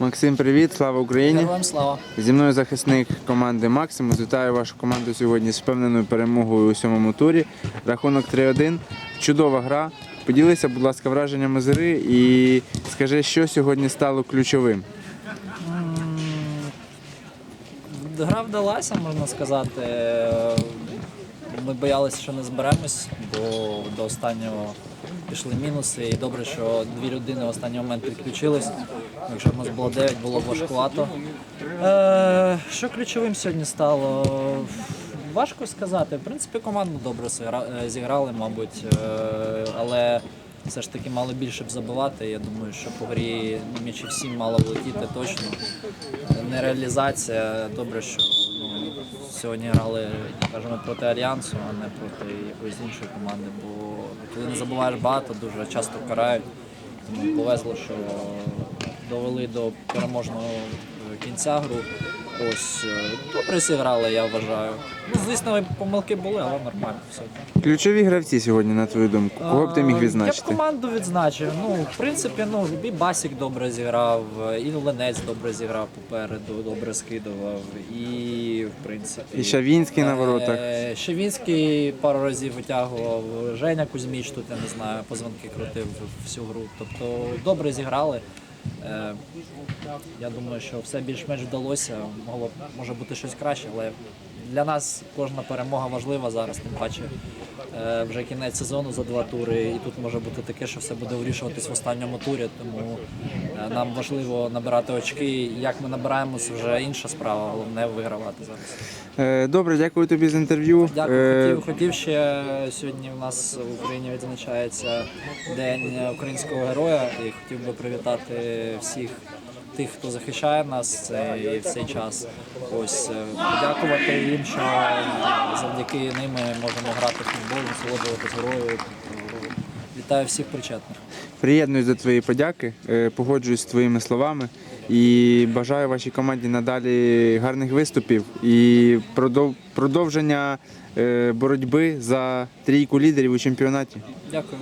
Максим, привіт, слава Україні! Героям слава. Зі мною захисник команди Максимус. Вітаю вашу команду сьогодні з впевненою перемогою у сьомому турі. Рахунок 3-1. Чудова гра. Поділися, будь ласка, враженнями з гри і скажи, що сьогодні стало ключовим. Гра вдалася, можна сказати. Ми боялися, що не зберемось, бо до останнього пішли мінуси. І добре, що дві людини в останній момент підключились. Якщо б нас було 9, було б важкувато. Е, що ключовим сьогодні стало? Важко сказати. В принципі, команду добре е, зіграли, мабуть, е, але все ж таки мали більше б забивати. Я думаю, що по грі м'ячі всім мало влетіти точно. Нереалізація. Добре, що сьогодні грали кажемо, проти Альянсу, а не проти якоїсь іншої команди. Бо коли не забуваєш багато, дуже часто карають. Тому повезло, що довели до переможного кінця гру. Ось е, добре зіграли, я вважаю. Ну, звісно, помилки були, але нормально все. Ключові гравці сьогодні, на твою думку. Кого б ти міг Е, Я відзначити? б команду відзначив. Ну, в принципі, ну, і Басік добре зіграв, і Ленець добре зіграв попереду, добре скидував. І, в принципі. І Шавінський на воротах. Е, Шавінський пару разів витягував. Женя Кузьміч тут, я не знаю, позвонки крутив всю гру. Тобто добре зіграли. Е, Я думаю, що все більш-менш вдалося. Могло може бути щось краще, але для нас кожна перемога важлива зараз, тим паче е, вже кінець сезону за два тури, і тут може бути таке, що все буде вирішуватись в останньому турі. Тому е, нам важливо набирати очки. Як ми набираємо, це вже інша справа, головне вигравати зараз. Е, Добре, дякую тобі за інтерв'ю. Дякую. Хотів, хотів ще сьогодні. У нас в Україні відзначається День українського героя, і хотів би привітати всіх тих, хто захищає нас цей, в цей час. Ось е, подякувати їм, що завдяки ним ми можемо грати в футбол, насолоджуватися грою. Вітаю всіх причетних. Приєднуюсь до твоєї подяки, е, погоджуюсь з твоїми словами і бажаю вашій команді надалі гарних виступів і продов- продовження е, боротьби за трійку лідерів у чемпіонаті. Дякую.